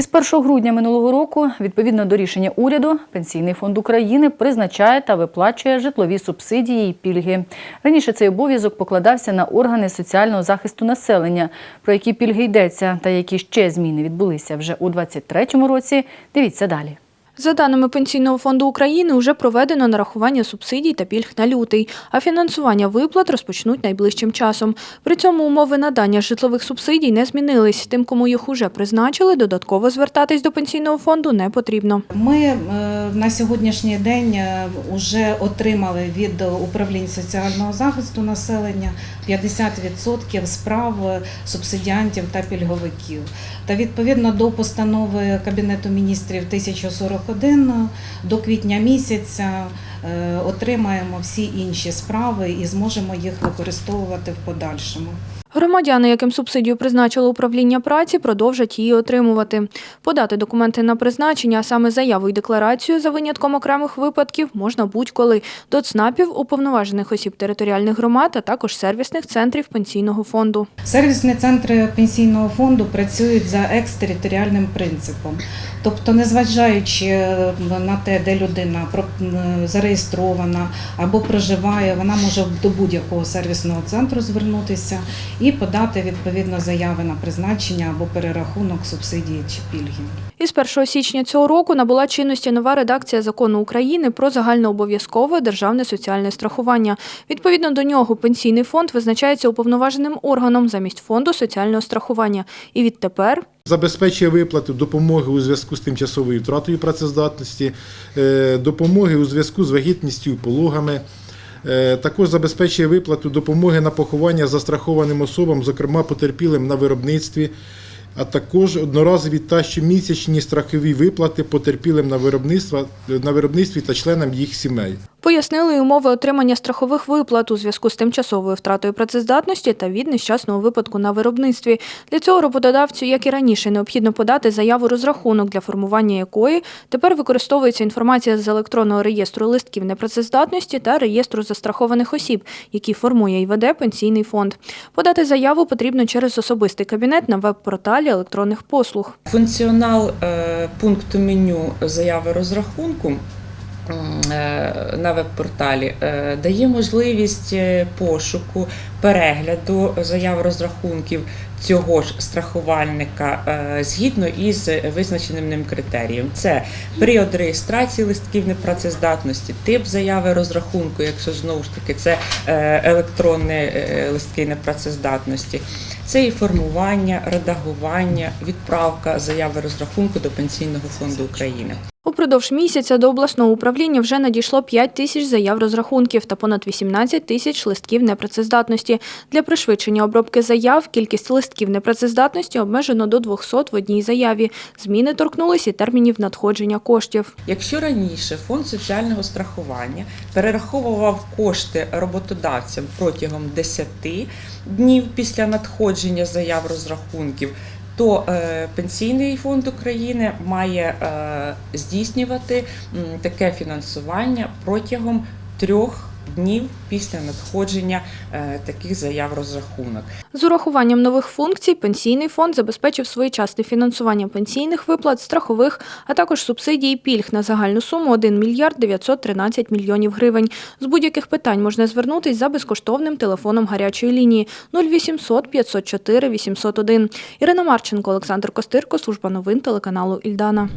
Із 1 грудня минулого року, відповідно до рішення уряду, Пенсійний фонд України призначає та виплачує житлові субсидії і пільги. Раніше цей обов'язок покладався на органи соціального захисту населення. Про які пільги йдеться та які ще зміни відбулися вже у 2023 році. Дивіться далі. За даними Пенсійного фонду України, уже проведено нарахування субсидій та пільг на лютий, а фінансування виплат розпочнуть найближчим часом. При цьому умови надання житлових субсидій не змінились. Тим, кому їх уже призначили, додатково звертатись до пенсійного фонду не потрібно. Ми е, на сьогоднішній день вже отримали від управлінь соціального захисту населення 50% справ субсидіантів та пільговиків. Та відповідно до постанови Кабінету міністрів 1041 до квітня місяця отримаємо всі інші справи і зможемо їх використовувати в подальшому. Громадяни, яким субсидію призначило управління праці, продовжать її отримувати. Подати документи на призначення, а саме заяву і декларацію за винятком окремих випадків, можна будь-коли до ЦНАПів, уповноважених осіб територіальних громад, а також сервісних центрів пенсійного фонду. Сервісні центри пенсійного фонду працюють за екстериторіальним принципом. Тобто, незважаючи на те, де людина про- м, зареєстрована або проживає, вона може до будь-якого сервісного центру звернутися і подати відповідно заяви на призначення або перерахунок субсидії чи пільги. Із 1 січня цього року набула чинності нова редакція закону України про загальнообов'язкове державне соціальне страхування. Відповідно до нього пенсійний фонд визначається уповноваженим органом замість фонду соціального страхування. І відтепер Забезпечує виплату допомоги у зв'язку з тимчасовою втратою працездатності, е, допомоги у зв'язку з вагітністю і пологами. Е, Також забезпечує виплату допомоги на поховання застрахованим особам, зокрема потерпілим на виробництві, а також одноразові та щомісячні страхові виплати потерпілим на виробництва- на виробництві та членам їх сімей. пояснили умови отримання страхових виплат у зв'язку з тимчасовою втратою працездатності та від нещасного випадку на виробництві. Для цього роботодавцю, як і раніше, необхідно подати заяву розрахунок, для формування якої тепер використовується інформація з електронного реєстру листків непрацездатності та реєстру застрахованих осіб, які формує і веде пенсійний фонд. Подати заяву потрібно через особистий кабінет на веб-порталі електронних послуг. Функціонал е, пункту меню заяви розрахунку на веб-порталі е, дає можливість е, пошуку, перегляду заяв розрахунків цього ж страхувальника е, згідно із визначеним ним критерієм. Це період реєстрації листків непрацездатності, тип заяви розрахунку, якщо знову ж таки це е, електронні е, листки непрацездатності. Це і формування, редагування, відправка заяви розрахунку до Пенсійного фонду України. Упродовж місяця до обласного управління вже надійшло 5 тисяч заяв розрахунків та понад 18 тисяч листків непрацездатності. Для пришвидшення обробки заяв кількість листків непрацездатності обмежено до 200 в одній заяві. Зміни торкнулися і термінів надходження коштів. Якщо раніше фонд соціального страхування перераховував кошти роботодавцям протягом 10 днів після надходження заяв розрахунків, то е, Пенсійний фонд України має е, здійснювати таке фінансування протягом трьох днів після надходження е, таких заяв розрахунок. З урахуванням нових функцій пенсійний фонд забезпечив своєчасне фінансування пенсійних виплат, страхових, а також субсидій і пільг на загальну суму 1 мільярд 913 мільйонів гривень. З будь-яких питань можна звернутись за безкоштовним телефоном гарячої лінії 0800 504 801. Ірина Марченко, Олександр Костирко, служба новин телеканалу Ільдана.